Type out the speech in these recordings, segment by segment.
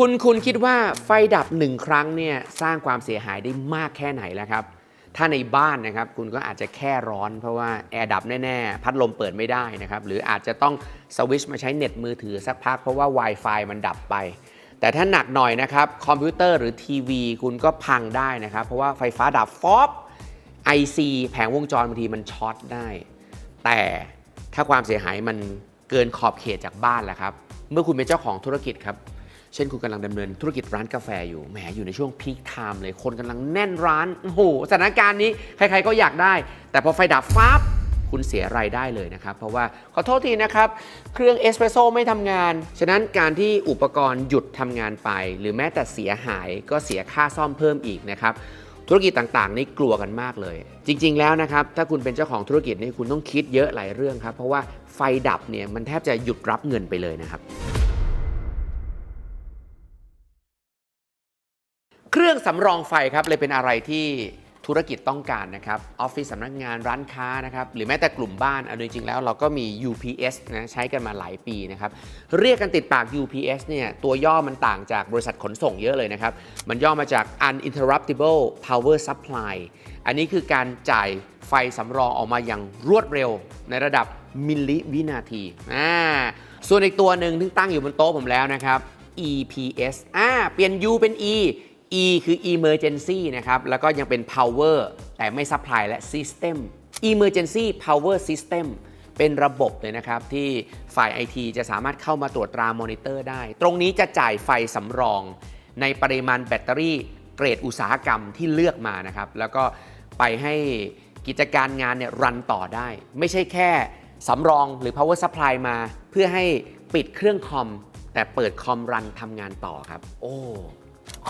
คุณคุณคิดว่าไฟดับหนึ่งครั้งเนี่ยสร้างความเสียหายได้มากแค่ไหนแล้วครับ ถ้าในบ้านนะครับคุณก็อาจจะแค่ร้อน เพราะว่าแอร์ดับแน่ๆ พัดลมเปิดไม่ได้นะครับ หรืออาจจะต้องสวิชมาใช้เน็ตมือถือสักพักเพราะว่า Wi-Fi มันดับไป แต่ถ้าหนักหน่อยนะครับคอมพิวเตอร์หรือทีวีคุณก็พังได้นะครับ เพราะว่าไฟฟ้าดับฟอบ IC แผงวงจรบางทีมันช็อตได้ แต่ถ้าความเสียหายมันเกินขอบเขตจากบ้านแหละครับ เมื่อคุณเป็นเจ้าของธุรกิจครับ เช่นคุณกำลังดำเนินธุรกิจร้านกาแฟอยู่แหมอยู่ในช่วงพีคไทม์เลยคนกำลังแน่นร้านโอ้โหสถานการณ์นี้ใครๆก็อยากได้ แต่พอไฟดับฟ้าบคุณเสียรายได้เลยนะครับ เพราะว่าขอโทษทีนะครับ เครื่องเอสเปรสโซ่ไม่ทำงาน ฉะนั้นการที่อุปกรณ์หยุดทำงานไป หรือแม้แต่เสียหายก็เสียค่าซ่อมเพิ่มอีกนะครับธุรกิจต่างๆ นี่กลัวกันมากเลย จริง ๆ แล้วนะครับ ถ้าคุณเป็นเจ้าของธุรกิจนี่คุณต้องคิดเยอะหลายเรื่องครับ เพราะว่าไฟดับเนี่ยมันแทบจะหยุดรับเงินไปเลยนะครับ รื่องสำรองไฟครับเลยเป็นอะไรที่ธุรกิจต้องการนะครับออฟฟิศสำนักงานร้านค้านะครับหรือแม้แต่กลุ่มบ้านเอาจริงๆแล้วเราก็มี UPS นะใช้กันมาหลายปีนะครับเรียกกันติดปาก UPS เนี่ยตัวย่อมันต่างจากบริษัทขนส่งเยอะเลยนะครับ มันย่อมาจาก uninterruptible power supply อันนี้คือการจ่ายไฟสำรองออกมาอย่างรวดเร็วในระดับมิลลิวินาทีอ่าส่วนอีกตัวหนึ่งที่ตั้งอยู่บนโต๊ะผมแล้วนะครับ EPS อ่าเปลี่ยน U เป็น E E คือ Emergency นะครับ แล้วก็ยังเป็น Power แต่ไม่ Supply และ System Emergency Power System เป็นระบบเลยนะครับ ที่ฝ่าย IT จะสามารถเข้ามาตรวจตรามอนิเตอร์ได้ ตรงนี้จะจ่ายไฟสำรอง ในปริมาณแบตเตอรี่เกรดอุตสาหกรรมที่เลือกมานะครับ แล้วก็ไปให้กิจการงานเนี่ยรันต่อได้ ไม่ใช่แค่สำรองหรือ power supply มาเพื่อให้ปิดเครื่องคอม แต่เปิดคอมรันทำงานต่อครับ โอ้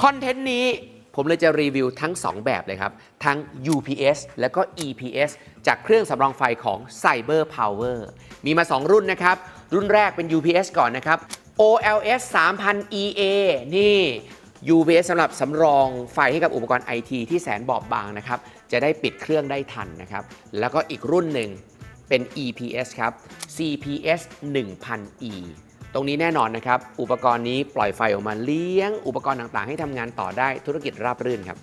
คอนเทนต์นี้ผมเลยจะรีวิวทั้ง 2 แบบเลยครับ ทั้ง UPS และก็ EPS จากเครื่องสำรองไฟของ Cyber Power มีมา 2 รุ่นนะครับ รุ่นแรกเป็น UPS ก่อนนะครับ OLS 3000 EA นี่ UPS สำหรับสำรองไฟให้กับอุปกรณ์ IT ที่แสนบอบบางนะครับ จะได้ปิดเครื่องได้ทันนะครับ แล้วก็อีกรุ่นหนึ่งเป็น EPS ครับ CPS 1000E ตรงนี้แน่นอนนะครับ อุปกรณ์นี้ปล่อยไฟออกมาเลี้ยง อุปกรณ์ต่างๆ ให้ทำงานต่อได้ธุรกิจราบรื่นครับ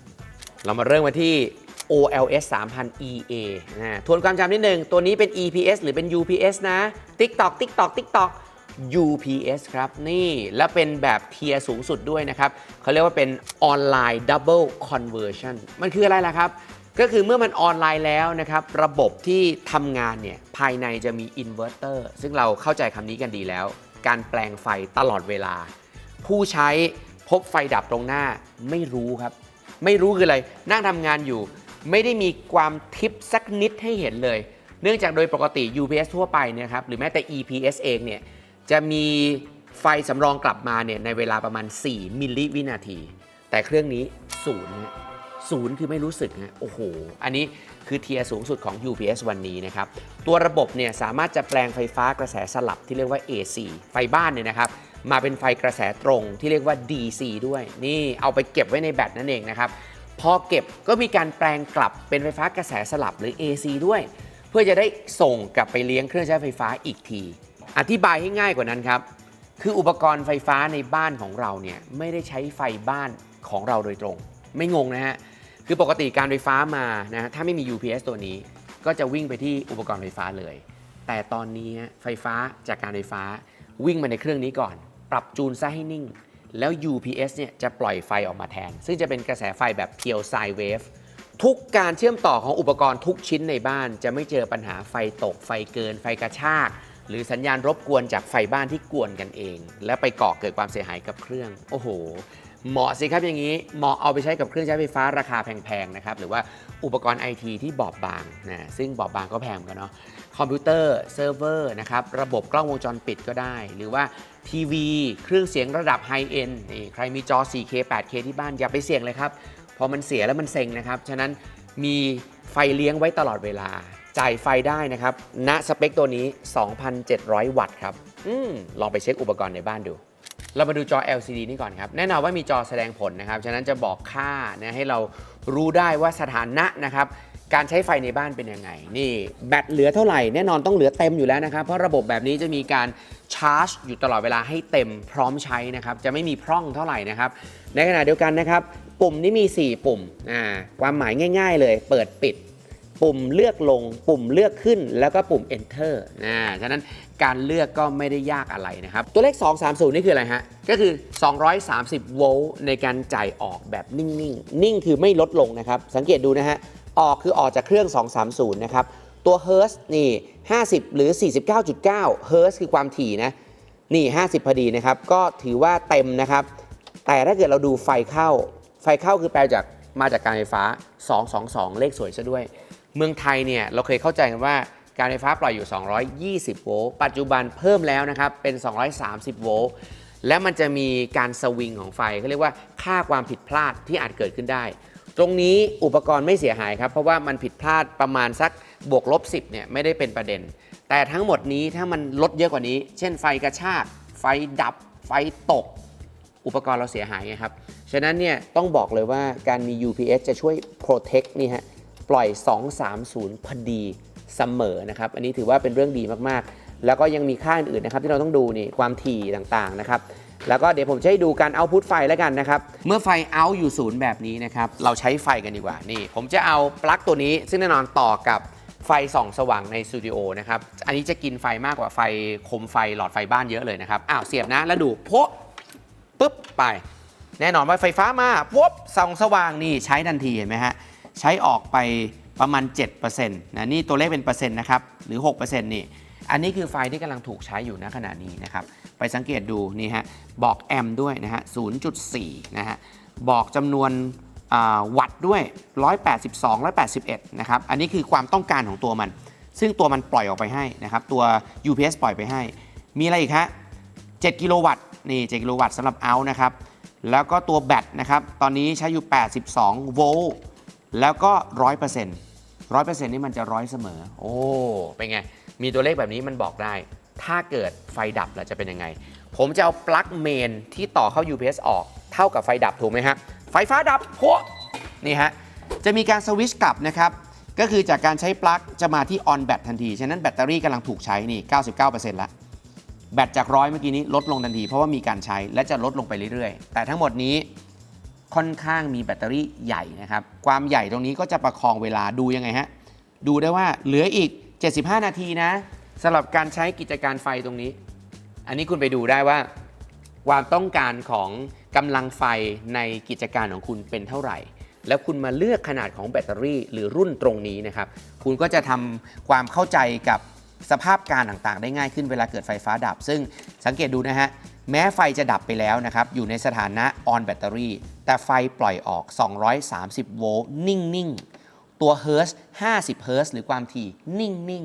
เรามาเริ่มกันที่ OLS 3000 EA นะทวนความจำนิดนึงตัวนี้เป็น EPS หรือเป็น UPS นะ TikTok TikTok TikTok UPS ครับ นี่และเป็นแบบเทียร์สูงสุดด้วยนะครับเขาเรียกว่าเป็นออนไลน์ Double Conversion มันคืออะไรล่ะครับ ก็คือเมื่อมันออนไลน์แล้วนะครับ ระบบที่ทำงานเนี่ย ภายในจะมีอินเวอร์เตอร์ซึ่งเราเข้าใจคำนี้กันดีแล้ว การแปลงไฟตลอดเวลา ผู้ใช้พบไฟดับตรงหน้าไม่รู้ครับ ไม่รู้คืออะไร นั่งทำงานอยู่ ไม่ได้มีความทิปสักนิดให้เห็นเลย เนื่องจากโดยปกติ UPS ทั่วไปนยครับหรือแม้แต่ EPS เองเนี่ยจะมีไฟสำรองกลับมาเนี่ยในเวลาประมาณ 4 มิลลิวินาที แต่เครื่องนี้ศูนย์ ศูนย์คือไม่รู้สึกฮะโอ้โห อันนี้คือเทียร์สูงสุดของ UPS วันนี้นะครับ ตัวระบบเนี่ยสามารถจะแปลงไฟฟ้ากระแสสลับที่เรียกว่า AC ไฟบ้านเนี่ยนะครับ มาเป็นไฟกระแสตรงที่เรียกว่า DC ด้วย นี่เอาไปเก็บไว้ในแบตนั่นเองนะครับ พอเก็บก็มีการแปลงกลับเป็นไฟฟ้ากระแสสลับหรือ AC ด้วย เพื่อจะได้ส่งกลับไปเลี้ยงเครื่องใช้ไฟฟ้าอีกที อธิบายให้ง่ายกว่านั้นครับ คืออุปกรณ์ไฟฟ้าในบ้านของเราเนี่ยไม่ได้ใช้ไฟบ้านของเราโดยตรง ไม่งงนะฮะ คือปกติการไฟฟ้ามานะถ้าไม่มี UPS ตัวนี้ ก็จะวิ่งไปที่อุปกรณ์ไฟฟ้าเลย แต่ตอนนี้ไฟฟ้าจากการไฟฟ้าวิ่งมาในเครื่องนี้ก่อน ปรับจูนซะให้นิ่ง แล้ว UPS เนี่ยจะปล่อยไฟออกมาแทน ซึ่งจะเป็นกระแสไฟแบบเพียวไซเวฟทุกการเชื่อมต่อของอุปกรณ์ทุกชิ้นในบ้าน จะไม่เจอปัญหาไฟตก ไฟเกิน ไฟกระชาก หรือสัญญาณรบกวนจากไฟบ้านที่กวนกันเอง และไปก่อเกิดความเสียหายกับเครื่อง โอ้โห เหมาะสิครับอย่างนี้เหมาะเอาไปใช้กับเครื่องใช้ไฟฟ้าราคาแพงๆนะครับหรือว่าอุปกรณ์ไอทีที่บอบบางนะซึ่งบอบบางก็แพงกันเนาะคอมพิวเตอร์เซิร์ฟเวอร์นะครับระบบกล้องวงจรปิดก็ได้ หรือว่าทีวีเครื่องเสียงระดับไฮเอ็นนี่ใครมีจอ 4K 8K ที่บ้านอย่าไปเสี่ยงเลยครับพอมันเสียแล้วมันเซ็งนะครับ ฉะนั้นมีไฟเลี้ยงไว้ตลอดเวลา จ่ายไฟได้นะครับ ณ สเปคตัวนี้ 2,700 วัตต์ครับ อืมลองไปเช็คอุปกรณ์ในบ้านดู เรามาดูจอ LCD นี่ก่อนครับ แน่นอนว่ามีจอแสดงผลนะครับ ฉะนั้นจะบอกค่านะให้เรารู้ได้ว่าสถานะนะครับ การใช้ไฟในบ้านเป็นยังไง นี่แบตเหลือเท่าไหร่ แน่นอนต้องเหลือเต็มอยู่แล้วนะครับ เพราะระบบแบบนี้จะมีการชาร์จ อยู่ตลอดเวลาให้เต็มพร้อมใช้นะครับ จะไม่มีพร่องเท่าไหร่นะครับ ในขณะเดียวกันนะครับ ปุ่มนี้มี 4 ปุ่ม อ่า ความหมายง่าย ๆ เลย เปิดปิด ปุ่มเลือกลง ปุ่มเลือกขึ้น แล้วก็ปุ่ม enter นะฉะนั้น การเลือกก็ไม่ได้ยากอะไรนะครับ ตัวเลข 230 นี่คืออะไรฮะ ก็คือ 230 โวลต์ในการจ่ายออกแบบนิ่งๆ นิ่งคือไม่ลดลงนะครับ สังเกตดูนะฮะ ออกคือออกจากเครื่อง 230 นะครับ ตัวเฮิร์สนี่ 50 หรือ 49.9 เฮิร์สคือความถี่นะ นี่ 50 พอดีนะครับ ก็ถือว่าเต็มนะครับ แต่ถ้าเกิดเราดูไฟเข้า ไฟเข้าคือแปลจากมาจากการไฟฟ้า 222 เลขสวยซะด้วย เมืองไทยเนี่ยเราเคยเข้าใจกันว่า การไฟฟ้าปล่อยอยู่ 220 โวลต์ ปัจจุบันเพิ่มแล้วนะครับ เป็น 230 โวลต์ และมันจะมีการสวิงของไฟเขาเรียกว่าค่าความผิดพลาดที่อาจเกิดขึ้นได้ ตรงนี้อุปกรณ์ไม่เสียหายครับ เพราะว่ามันผิดพลาดประมาณสักบวกลบ 10 เนี่ยไม่ได้เป็นประเด็น แต่ทั้งหมดนี้ถ้ามันลดเยอะกว่านี้ เช่นไฟกระชาก ไฟดับ ไฟตก อุปกรณ์เราเสียหายไงครับ ฉะนั้นเนี่ยต้องบอกเลยว่าการมี UPS จะช่วย protect นี่ฮะ ปล่อย 230 พอดี เสมอนะครับ อันนี้ถือว่าเป็นเรื่องดีมากๆ แล้วก็ยังมีค่าอื่นๆนะครับที่เราต้องดูนี่ความถี่ต่างๆนะครับแล้วก็เดี๋ยวผมจะให้ดูการเอาพุทไฟแล้วกันนะครับ เมื่อไฟเอาอยู่ศูนย์แบบนี้นะครับ เราใช้ไฟกันดีกว่า นี่ ผมจะเอาปลั๊กตัวนี้ ซึ่งแน่นอนต่อกับไฟส่องสว่างในสตูดิโอนะครับ อันนี้จะกินไฟมากกว่าไฟคมไฟหลอดไฟบ้านเยอะเลยนะครับ อ้าวเสียบนะ แล้วดูโพะปุ๊บไป แน่นอนว่าไฟฟ้ามาปุ๊บส่องสว่างนี่ใช้ทันทีเห็นไหมฮะ ใช้ออกไป ประมาณ 7%นะนี่ตัวเลขเป็นเปอร์เซ็นต์นะครับหรือ 6%นี่อันนี้คือไฟที่กำลังถูกใช้อยู่ณขณะนี้นะครับไปสังเกตดูนี่ฮะบอกแอมป์ด้วยนะฮะ 0.4 นะฮะบอกจำนวนวัตต์ด้วย 182 181 นะครับ อันนี้คือความต้องการของตัวมัน ซึ่งตัวมันปล่อยออกไปให้นะครับ ตัว UPS ปล่อยไปให้ มีอะไรอีกฮะ 7 กิโลวัตต์ นี่ 7 กิโลวัตต์สำหรับเอาท์นะครับ แล้วก็ตัวแบตนะครับ ตอนนี้ใช้อยู่ 82 โวลต์ แล้วก็100% 100%นี่มันจะร้อยเสมอ โอ้ เป็นไง มีตัวเลขแบบนี้มันบอกได้ ถ้าเกิดไฟดับล่ะจะเป็นยังไง ผมจะเอาปลั๊กเมนที่ต่อเข้า UPS ออกเท่ากับไฟดับถูกไหมฮะ ไฟฟ้าดับโพนี่ฮะ จะมีการสวิชกลับนะครับ ก็คือจากการใช้ปลั๊กจะมาที่ออนแบตทันที ฉะนั้นแบตเตอรี่กำลังถูกใช้นี่ 99%แล้วแบตจากร้อยเมื่อกี้นี้ลดลงทันทีเพราะว่ามีการใช้และจะลดลงไปเรื่อยๆ แต่ทั้งหมดนี้ ค่อนข้างมีแบตเตอรี่ใหญ่นะครับ ความใหญ่ตรงนี้ก็จะประคองเวลาดูยังไงฮะ ดูได้ว่าเหลืออีก 75 นาทีนะสำหรับการใช้กิจการไฟตรงนี้ อันนี้คุณไปดูได้ว่า ความต้องการของกำลังไฟในกิจการของคุณเป็นเท่าไหร่ แล้วคุณมาเลือกขนาดของแบตเตอรี่หรือรุ่นตรงนี้นะครับ คุณก็จะทำความเข้าใจกับสภาพการต่างๆ ได้ง่ายขึ้นเวลาเกิดไฟฟ้าดับ ซึ่งสังเกตดูนะฮะ แม้ไฟจะดับไปแล้วนะครับ อยู่ในสถานะออนแบตเตอรี่แต่ไฟปล่อยออก 230 โวลต์นิ่ง ๆ ตัวเฮิร์ส50 เฮิร์สหรือความถี่นิ่ง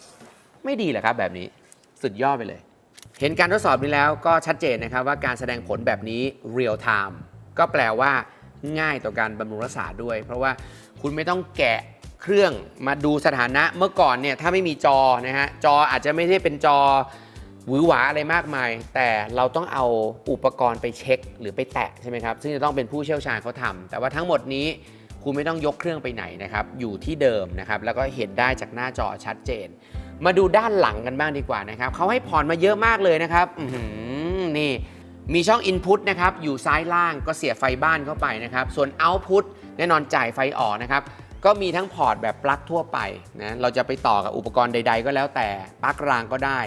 ๆ ไม่ดีเหรอครับแบบนี้สุดยอดไปเลย เห็นการทดสอบนี้แล้วก็ชัดเจนนะครับว่าการแสดงผลแบบนี้ real time ก็แปลว่าง่ายต่อการบำรุงรักษาด้วย เพราะว่าคุณไม่ต้องแกะเครื่องมาดูสถานะเมื่อก่อนเนี่ยถ้าไม่มีจอนะฮะจออาจจะไม่ได้เป็นจอ หวือหวาอะไรมากมาย แต่เราต้องเอาอุปกรณ์ไปเช็คหรือไปแตะใช่ไหมครับซึ่งจะต้องเป็นผู้เชี่ยวชาญเขาทำแต่ว่าทั้งหมดนี้คุณไม่ต้องยกเครื่องไปไหนนะครับอยู่ที่เดิมนะครับแล้วก็เห็นได้จากหน้าจอชัดเจน มาดูด้านหลังกันบ้างดีกว่านะครับเขาให้พรมาเยอะมากเลยนะครับนี่มีช่อง Input นะครับอยู่ซ้ายล่างก็เสียบไฟบ้านเข้าไปนะครับส่วน Output แน่นอนจ่ายไฟออกนะครับก็มีทั้งพอร์ตแบบปลั๊กทั่วไปนะเราจะไปต่อกับอุปกรณ์ใด ๆ ก็แล้วแต่ปลั๊กรางก็ได้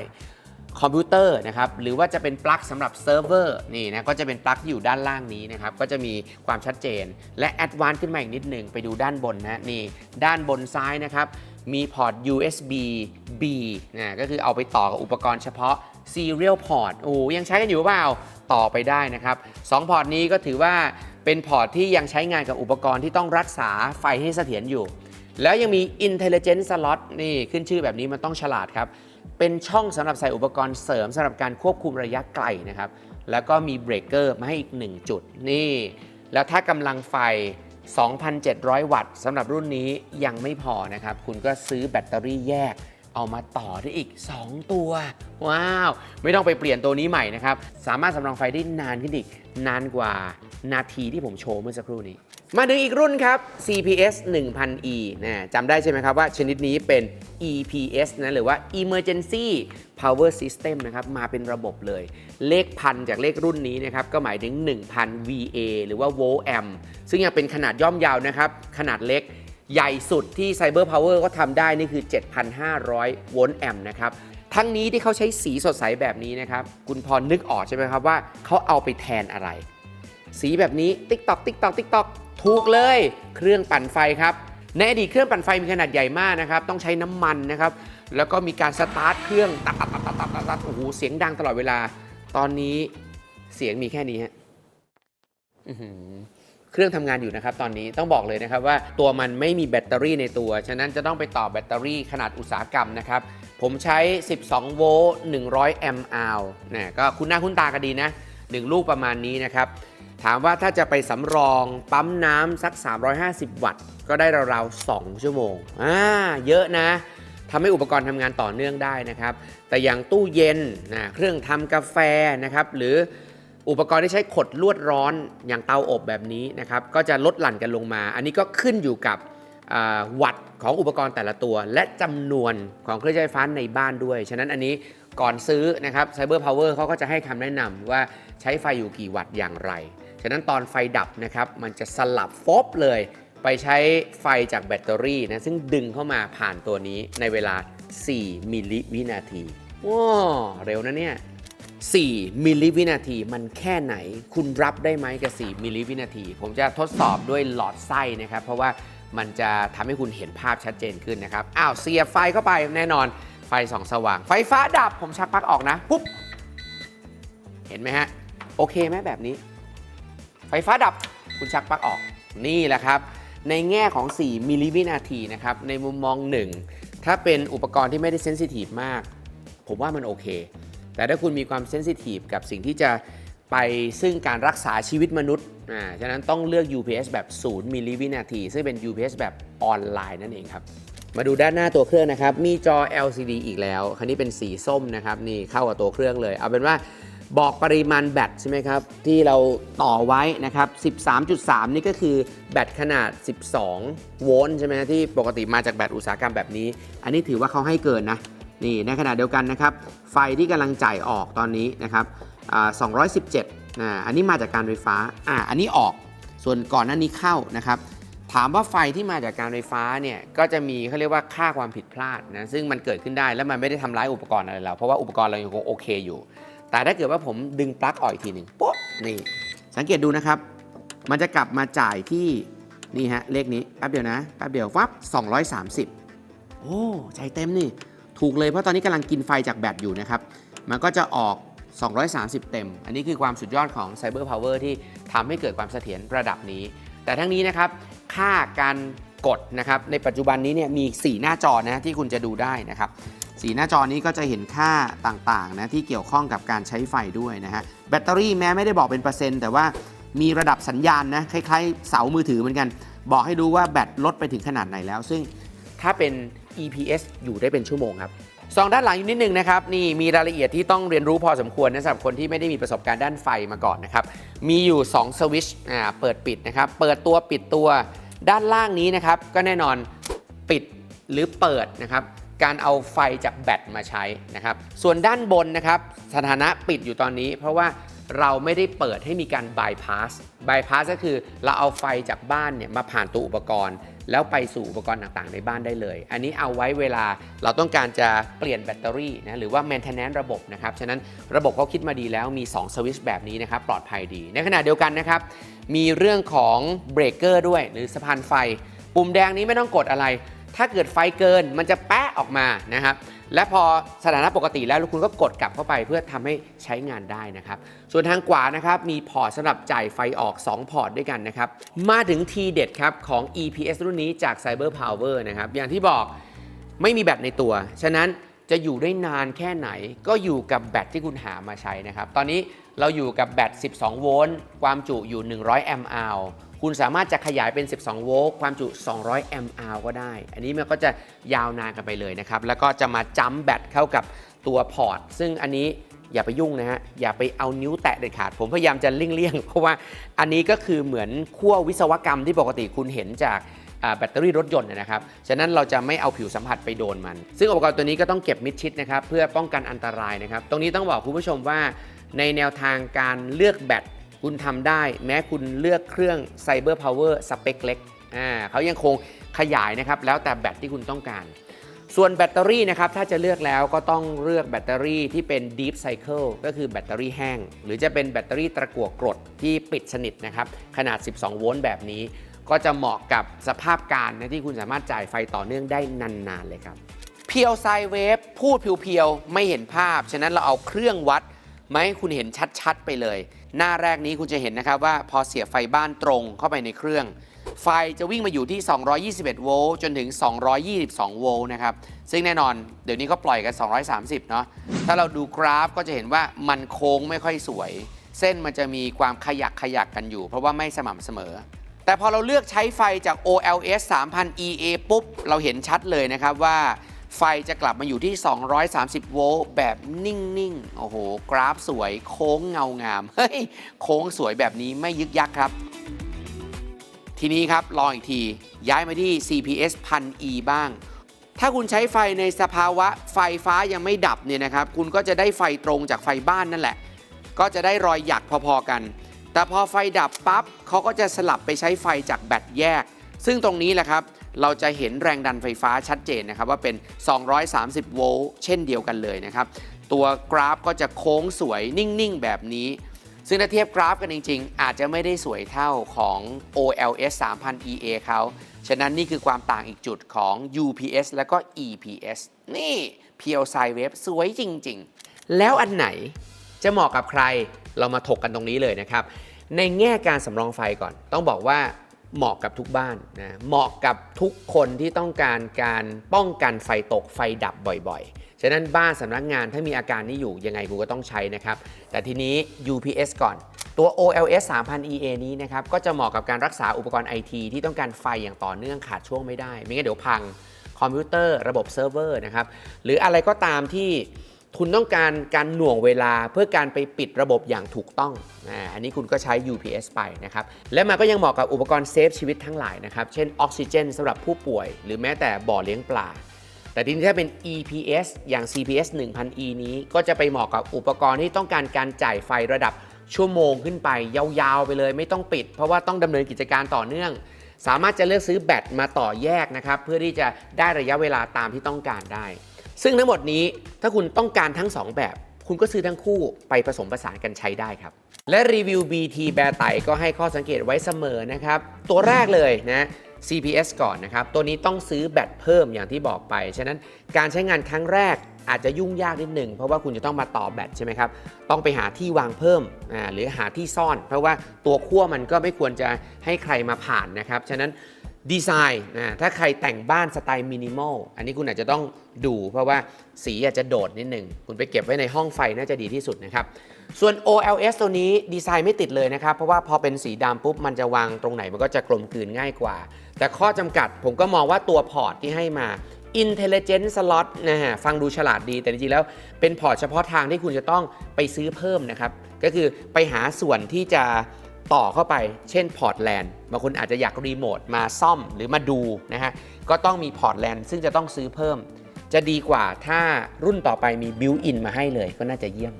คอมพิวเตอร์นะครับหรือว่าจะเป็นปลั๊กสำหรับเซิร์ฟเวอร์นี่นะก็จะเป็นปลั๊กที่อยู่ด้านล่างนี้นะครับก็จะมีความชัดเจน และแอดวานซ์ขึ้นมาอีกนิดหนึ่งไปดูด้านบนนะนี่ด้านบนซ้ายนะครับมีพอร์ต USB B นะก็คือเอาไปต่อกับอุปกรณ์เฉพาะ Serial Port โอ้ยังใช้กันอยู่เปล่าต่อไปได้นะครับสองพอร์ตนี้ก็ถือว่าเป็นพอร์ตที่ยังใช้งานกับอุปกรณ์ที่ต้องรักษาไฟให้เสถียรอยู่ แล้วยังมี Intelligent Slot นี่ขึ้นชื่อแบบนี้มันต้องฉลาดครับ เป็นช่องสำหรับใส่อุปกรณ์เสริมสำหรับการควบคุมระยะไกลนะครับ แล้วก็มีเบรกเกอร์มาให้อีก 1 จุดนี่ แล้วถ้ากำลังไฟ 2,700 วัตต์สำหรับรุ่นนี้ยังไม่พอนะครับ คุณก็ซื้อแบตเตอรี่แยกเอามาต่อได้อีก 2 ตัว ว้าว ไม่ต้องไปเปลี่ยนตัวนี้ใหม่นะครับ สามารถสำรองไฟได้นานขึ้นอีก นานกว่านาทีที่ผมโชว์เมื่อสักครู่นี้ มาถึงอีกรุ่นครับ CPS 1000E นะจำได้ใช่ไหมครับว่าชนิดนี้เป็น EPS นะหรือว่า Emergency Power System นะครับมาเป็นระบบเลย เลขพันจากเลขรุ่นนี้นะครับก็หมายถึง 1000 VA หรือว่า Volt Amp ซึ่งยังเป็นขนาดย่อมยาวนะครับขนาดเล็กใหญ่สุดที่ Cyber Power ก็ทำได้นี่คือ 7,500 โวลต์แอมป์นะครับ ทั้งนี้ที่เขาใช้สีสดใสแบบนี้นะครับ คุณพรนึกออกใช่ไหมครับว่าเขาเอาไปแทนอะไร สีแบบนี้ติ๊กตอกติ๊กตอกติ๊กตอกถูกเลย เครื่องปั่นไฟครับในอดีตเครื่องปั่นไฟมีขนาดใหญ่มากนะครับ ต้องใช้น้ำมันนะครับ แล้วก็มีการสตาร์ทเครื่องตัดตัดตัดตัดตัดตัดโอ้โหเสียงดังตลอดเวลา ตอนนี้เสียงมีแค่นี้ฮะเครื่องทำงานอยู่นะครับ ตอนนี้ต้องบอกเลยนะครับว่าตัวมันไม่มีแบตเตอรี่ในตัว ฉะนั้นจะต้องไปต่อแบตเตอรี่ขนาดอุตสาหกรรมนะครับ ผมใช้ 12 โวลต์ 100 แอมป์อาวนะก็คุณหน้าคุณตากันดีนะ 1 ลูกประมาณนี้นะครับ ถามว่าถ้าจะไปสำรองปั๊มน้ำสัก 350 วัตต์ ก็ได้ราวๆ 2 ชั่วโมง อ่า เยอะนะทำให้อุปกรณ์ทำงานต่อเนื่องได้นะครับ แต่อย่างตู้เย็นนะเครื่องทำกาแฟนะครับ หรืออุปกรณ์ที่ใช้ขดลวดร้อนอย่างเตาอบแบบนี้นะครับ ก็จะลดหลั่นกันลงมา อันนี้ก็ขึ้นอยู่กับวัตต์ของอุปกรณ์แต่ละตัว และจำนวนของเครื่องใช้ไฟฟ้าในบ้านด้วย ฉะนั้นอันนี้ก่อนซื้อนะครับ Cyber Power เขาก็จะให้คำแนะนำว่าใช้ไฟอยู่กี่วัตต์อย่างไร ฉะนั้นตอนไฟดับนะครับมันจะสลับฟบเลย ไปใช้ไฟจากแบตเตอรี่นะซึ่งดึงเข้ามาผ่านตัวนี้ในเวลา 4 มิลลิวินาทีว้าเร็วนะเนี่ย 4 มิลลิวินาทีมันแค่ไหน คุณรับได้ไหมกับ 4 มิลลิวินาที ผมจะทดสอบด้วยหลอดไส้นะครับ เพราะว่ามันจะทำให้คุณเห็นภาพชัดเจนขึ้นนะครับ อ้าว เสียบไฟเข้าไปแน่นอนไฟส่องสว่าง ไฟฟ้าดับผมชักปลั๊กออกนะ ปุ๊บ เห็นไหมฮะ โอเคไหมแบบนี้ ไฟฟ้าดับคุณชักปลั๊กออกนี่แหละครับ ในแง่ของ 4 มิลลิวินาทีนะครับ ในมุมมองหนึ่งถ้าเป็นอุปกรณ์ที่ไม่ได้เซนซิทีฟมาก ผมว่ามันโอเค แต่ถ้าคุณมีความเซนซิทีฟกับสิ่งที่จะไปซึ่งการรักษาชีวิตมนุษย์อ่าฉะนั้นต้องเลือก UPS แบบ 0 มิลลิวินาที ซึ่งเป็น UPS แบบออนไลน์นั่นเองครับ มาดูด้านหน้าตัวเครื่องนะครับ มีจอ LCD อีกแล้ว คันนี้เป็นสีส้มนะครับ นี่เข้ากับตัวเครื่องเลย เอาเป็นว่า บอกปริมาณแบตใช่ไหมครับ ที่เราต่อไว้นะครับ 13.3 นี่ก็คือแบตขนาด 12 โวลต์ใช่ไหมที่ปกติมาจากแบตอุตสาหกรรมแบบนี้ อันนี้ถือว่าเขาให้เกินนะนี่ในขณะเดียวกันนะครับ ไฟที่กำลังจ่ายออกตอนนี้นะครับอ่า217อ่าอันนี้มาจากการไฟฟ้าอ่าอันนี้ออกส่วนก่อนหน้านี้เข้านะครับถามว่าไฟที่มาจากการไฟฟ้าเนี่ยก็จะมีเขาเรียกว่าค่าความผิดพลาดนะซึ่งมันเกิดขึ้นได้แล้วมันไม่ได้ทำร้ายอุปกรณ์อะไรเราเพราะว่าอุปกรณ์เรายังคงโอเคอยู่ แต่ถ้าเกิดว่าผมดึงปลั๊กออกอีกทีหนึ่งปุ๊บนี่ สังเกตดูนะครับ มันจะกลับมาจ่ายที่นี่ฮะเลขนี้แป๊บเดียวนะแป๊บเดียววับ230 โอ้ใจเต็มนี่ ถูกเลยเพราะตอนนี้กำลังกินไฟจากแบตอยู่นะครับ มันก็จะออก 230 เต็ม อันนี้คือความสุดยอดของ Cyber Power ที่ทำให้เกิดความเสถียรระดับนี้ แต่ทั้งนี้นะครับ ค่าการกดนะครับในปัจจุบันนี้เนี่ยมี 4 หน้าจอนะที่คุณจะดูได้นะครับ สีหน้าจอนี้ก็จะเห็นค่าต่างๆนะที่เกี่ยวข้องกับการใช้ไฟด้วยนะฮะแบตเตอรี่แม้ไม่ได้บอกเป็นเปอร์เซ็นต์แต่ว่ามีระดับสัญญาณนะคล้ายๆ เสามือถือเหมือนกัน บอกให้ดูว่าแบตลดไปถึงขนาดไหนแล้ว ซึ่งถ้าเป็น EPS อยู่ได้เป็นชั่วโมงครับสองด้านหลังอยู่นิดนึงนะครับนี่มีรายละเอียดที่ต้องเรียนรู้พอสมควรนะสำหรับคนที่ไม่ได้มีประสบการณ์ด้านไฟมาก่อนนะครับมีอยู่2สวิตช์อ่าเปิดปิดนะครับเปิดตัวปิดตัวด้านล่างนี้นะครับก็แน่นอนปิดหรือเปิดนะครับ การเอาไฟจากแบตมาใช้นะครับ ส่วนด้านบนนะครับสถานะปิดอยู่ตอนนี้ เพราะว่าเราไม่ได้เปิดให้มีการบายพาสบายพาสก็คือเราเอาไฟจากบ้านเนี่ยมาผ่านตัวอุปกรณ์ แล้วไปสู่อุปกรณ์ต่างๆ ในบ้านได้เลย อันนี้เอาไว้เวลาเราต้องการจะเปลี่ยนแบตเตอรี่นะหรือว่า maintenance ระบบนะครับ ฉะนั้นระบบเขาคิดมาดีแล้วมี 2 สวิตช์แบบนี้นะครับ ปลอดภัยดี ในขณะเดียวกันนะครับ มีเรื่องของเบรกเกอร์ด้วยหรือสะพานไฟ ปุ่มแดงนี้ไม่ต้องกดอะไร ถ้าเกิดไฟเกินมันจะแปะออกมานะครับ และพอสถานะปกติแล้วคุณก็กดกลับเข้าไปเพื่อทำให้ใช้งานได้นะครับ ส่วนทางขวานะครับมีพอร์ตสำหรับจ่ายไฟออก 2 พอร์ตด้วยกันนะครับ มาถึงทีเด็ดครับของ EPS รุ่นนี้จาก Cyber Power นะครับ อย่างที่บอกไม่มีแบตในตัว ฉะนั้น จะอยู่ได้นานแค่ไหน ก็อยู่กับแบตที่คุณหามาใช้นะครับ ตอนนี้เราอยู่กับแบต 12 โวลต์ ความจุอยู่ 100 แอมป์อาวคุณสามารถจะขยายเป็น 12 โวลต์ ความจุ 200 แอมป์อาวก็ได้ อันนี้มันก็จะยาวนานกันไปเลยนะครับ แล้วก็จะมาจัมป์แบตเข้ากับตัวพอร์ต ซึ่งอันนี้อย่าไปยุ่งนะฮะ อย่าไปเอานิ้วแตะเด็ดขาด ผมพยายามจะเลี่ยงๆ เพราะว่าอันนี้ก็คือเหมือนขั้ววิศวกรรมที่ปกติคุณเห็นจาก แบตเตอรี่รถยนต์นะครับ ฉะนั้นเราจะไม่เอาผิวสัมผัสไปโดนมัน ซึ่งอุปกรณ์ตัวนี้ก็ต้องเก็บมิดชิดนะครับเพื่อป้องกันอันตรายนะครับ ตรงนี้ต้องบอกคุณผู้ชมว่า ในแนวทางการเลือกแบตคุณทำได้ แม้คุณเลือกเครื่อง Cyber Power สเปคเล็กเขายังคงขยายนะครับแล้วแต่แบตที่คุณต้องการส่วนแบตเตอรี่นะครับถ้าจะเลือกแล้วก็ต้องเลือกแบตเตอรี่ที่เป็น Deep Cycle ก็คือแบตเตอรี่แห้ง หรือจะเป็นแบตเตอรี่ตะกั่วกรดที่ปิดสนิทนะครับขนาด 12 โวลต์แบบนี้ ก็จะเหมาะกับสภาพการนะที่คุณสามารถจ่ายไฟต่อเนื่องได้นาน ๆ เลยครับเพียวไซเวฟพูดเพียวๆ ไม่เห็นภาพ ฉะนั้นเราเอาเครื่องวัดมาให้คุณเห็นชัดๆ ไปเลย หน้าแรกนี้คุณจะเห็นนะครับว่าพอเสียบไฟบ้านตรงเข้าไปในเครื่อง ไฟจะวิ่งมาอยู่ที่ 221 โวลต์จนถึง 222 โวลต์นะครับ ซึ่งแน่นอนเดี๋ยวนี้ก็ปล่อยกัน 230 เนาะถ้าเราดูกราฟก็จะเห็นว่ามันโค้งไม่ค่อยสวย เส้นมันจะมีความขยักขยักกันอยู่ เพราะว่าไม่สม่ำเสมอ แต่พอเราเลือกใช้ไฟจาก OLS 3000 EA ปุ๊บ เราเห็นชัดเลยนะครับว่าไฟจะกลับมาอยู่ที่ 230 โวลต์แบบนิ่ง ๆ โอ้โห กราฟสวยโค้งเงางาม เฮ้ย โค้งสวยแบบนี้ไม่ยึกยักครับ ทีนี้ครับ ลองอีกที ย้ายมาที่ CPS 1000E บ้าง ถ้าคุณใช้ไฟในสภาวะไฟฟ้ายังไม่ดับเนี่ยนะครับ คุณก็จะได้ไฟตรงจากไฟบ้านนั่นแหละ ก็จะได้รอยหยักพอ ๆ กัน แต่พอไฟดับปั๊บเขาก็จะสลับไปใช้ไฟจากแบตแยก ซึ่งตรงนี้แหละครับ เราจะเห็นแรงดันไฟฟ้าชัดเจนนะครับ ว่าเป็น 230 โวลต์เช่นเดียวกันเลยนะครับ ตัวกราฟก็จะโค้งสวยนิ่งๆ แบบนี้ ซึ่งถ้าเทียบกราฟกันจริง ๆ อาจจะไม่ได้สวยเท่าของ OLS 3000 EA เขาฉะนั้นนี่คือความต่างอีกจุดของ UPS แล้วก็ EPS นี่ p l s i Wave สวยจริง ๆ แล้วอันไหนจะเหมาะกับใครเรามาถกกันตรงนี้เลยนะครับ ในแง่การสำรองไฟก่อน ต้องบอกว่าเหมาะกับทุกบ้านนะเหมาะกับทุกคนที่ต้องการการป้องกันไฟตกไฟดับบ่อยๆ ฉะนั้นบ้านสำนักงานถ้ามีอาการนี้อยู่ยังไงคุณก็ต้องใช้นะครับ แต่ทีนี้ UPS ก่อนตัว OLS 3000 EA นี้นะครับก็จะเหมาะกับการรักษาอุปกรณ์ IT ที่ต้องการไฟอย่างต่อเนื่องขาดช่วงไม่ได้ ไม่งั้นเดี๋ยวพังคอมพิวเตอร์ระบบเซิร์ฟเวอร์นะครับหรืออะไรก็ตามที่ คุณต้องการการหน่วงเวลาเพื่อการไปปิดระบบอย่างถูกต้อง อันนี้คุณก็ใช้ UPS ไปนะครับ และมันก็ยังเหมาะกับอุปกรณ์เซฟชีวิตทั้งหลายนะครับ เช่นออกซิเจนสำหรับผู้ป่วย หรือแม้แต่บ่อเลี้ยงปลา แต่ทีนี้ถ้าเป็น EPS อย่าง CPS 1000E นี้ก็จะไปเหมาะกับอุปกรณ์ที่ต้องการการจ่ายไฟระดับชั่วโมงขึ้นไป ยาวๆไปเลยไม่ต้องปิด เพราะว่าต้องดำเนินกิจการต่อเนื่อง สามารถจะเลือกซื้อแบตมาต่อแยกนะครับเพื่อที่จะได้ระยะเวลาตามที่ต้องการได้ ซึ่งทั้งหมดนี้ถ้าคุณต้องการทั้ง 2 แบบ คุณก็ซื้อทั้งคู่ไปผสมผสานกันใช้ได้ครับ และรีวิว BT แบร์ไตก็ให้ข้อสังเกตไว้เสมอนะครับ ตัวแรกเลยนะ CPS ก่อนนะครับ ตัวนี้ต้องซื้อแบตเพิ่มอย่างที่บอกไป ฉะนั้นการใช้งานครั้งแรกอาจจะยุ่งยากนิดหนึ่งเพราะว่าคุณจะต้องมาต่อแบตใช่ไหมครับ ต้องไปหาที่วางเพิ่มหรือหาที่ซ่อน เพราะว่าตัวขั้วมันก็ไม่ควรจะให้ใครมาผ่านนะครับ ฉะนั้น ดีไซน์นะถ้าใครแต่งบ้านสไตล์มินิมอลอันนี้คุณอาจจะต้องดู เพราะว่าสีอาจจะโดดนิดหนึ่งคุณไปเก็บไว้ในห้องไฟน่าจะดีที่สุดนะครับ ส่วน OLS ตัวนี้ดีไซน์ไม่ติดเลยนะครับ เพราะว่าพอเป็นสีดำปุ๊บ มันจะวางตรงไหนมันก็จะกลมกลืนง่ายกว่า แต่ข้อจำกัดผมก็มองว่าตัวพอร์ตที่ให้มา Intelligent Slot นะฮะฟังดูฉลาดดี แต่จริงๆแล้วเป็นพอร์ตเฉพาะทางที่คุณจะต้องไปซื้อเพิ่มนะครับก็คือไปหาส่วนที่จะ ต่อเข้าไป เช่นพอร์ตแลนด์บางคนอาจจะอยากรีโมทมาซ่อมหรือมาดูนะฮะ ก็ต้องมีพอร์ตแลนด์ซึ่งจะต้องซื้อเพิ่ม จะดีกว่าถ้ารุ่นต่อไปมีบิวอินมาให้เลยก็น่าจะเยี่ยม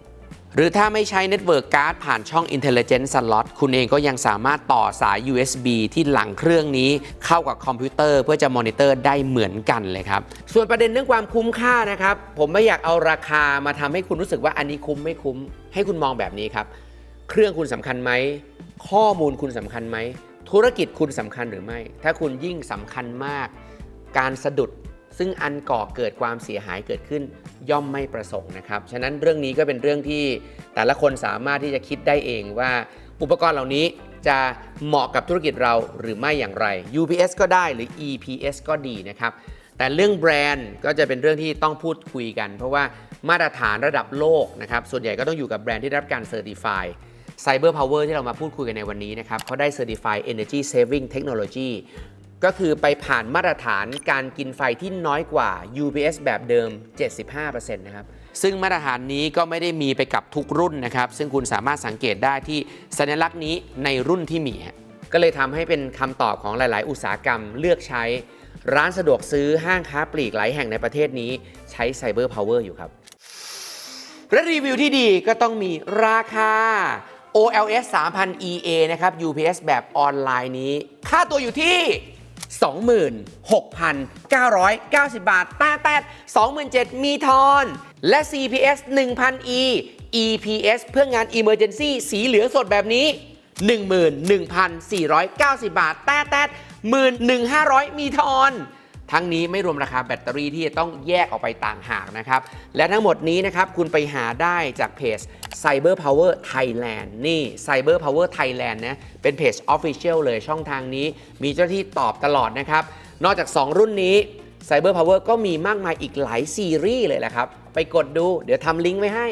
หรือถ้าไม่ใช้เน็ตเวิร์กการ์ดผ่านช่อง Intelligent Slot คุณเองก็ยังสามารถต่อสาย USB ที่หลังเครื่องนี้เข้ากับคอมพิวเตอร์เพื่อจะมอนิเตอร์ได้เหมือนกันเลยครับ ส่วนประเด็นเรื่องความคุ้มค่านะครับ ผมไม่อยากเอาราคามาทำให้คุณรู้สึกว่าอันนี้คุ้มไม่คุ้ม ให้คุณมองแบบนี้ครับ เครื่องคุณสำคัญไหม ข้อมูลคุณสำคัญไหม ธุรกิจคุณสำคัญหรือไม่ ถ้าคุณยิ่งสำคัญมาก การสะดุดซึ่งอันก่อเกิดความเสียหายเกิดขึ้นย่อมไม่ประสงค์นะครับ ฉะนั้นเรื่องนี้ก็เป็นเรื่องที่แต่ละคนสามารถที่จะคิดได้เองว่า อุปกรณ์เหล่านี้จะเหมาะกับธุรกิจเราหรือไม่อย่างไร UPS ก็ได้หรือ EPS ก็ดีนะครับ แต่เรื่องแบรนด์ก็จะเป็นเรื่องที่ต้องพูดคุยกัน เพราะว่ามาตรฐานระดับโลกนะครับ ส่วนใหญ่ก็ต้องอยู่กับแบรนด์ที่ได้รับการเซอร์ติฟาย Cyber Power ที่เรามาพูดคุยกันในวันนี้นะครับเขาได้ Certified Energy Saving Technology ก็คือไปผ่านมาตรฐานการกินไฟที่น้อยกว่า UPS แบบเดิม 75%นะครับ ซึ่งมาตรฐานนี้ก็ไม่ได้มีไปกับทุกรุ่นนะครับ ซึ่งคุณสามารถสังเกตได้ที่สัญลักษณ์นี้ในรุ่นที่มี ก็เลยทำให้เป็นคำตอบของหลาย ๆ อุตสาหกรรมเลือกใช้ ร้านสะดวกซื้อห้างค้าปลีกหลายแห่งในประเทศนี้ใช้ไซเบอร์พาวเวอร์อยู่ครับและรีวิวที่ดีก็ต้องมีราคา OLS 3000 EA นะครับ UPS แบบออนไลน์นี้ ค่าตัวอยู่ที่ 26,990 บาทต้าแตด27,000มีทอน และ CPS 1000E EPS เพื่องาน Emergency สีเหลืองสดแบบนี้ 11,490 บาท แต้แต้11,500 มีทอน ทั้งนี้ไม่รวมราคาแบตเตอรี่ที่จะต้องแยกออกไปต่างหากนะครับ และทั้งหมดนี้นะครับคุณไปหาได้จากเพจ Cyber Power Thailand นี่ Cyber Power Thailand นะเป็นเพจ Official เลยช่องทางนี้ มีเจ้าที่ตอบตลอดนะครับ นอกจาก 2 รุ่นนี้ Cyber Power ก็มีมากมายอีกหลายซีรีส์เลยแหละครับ ไปกดดูเดี๋ยวทำลิงก์ไว้ให้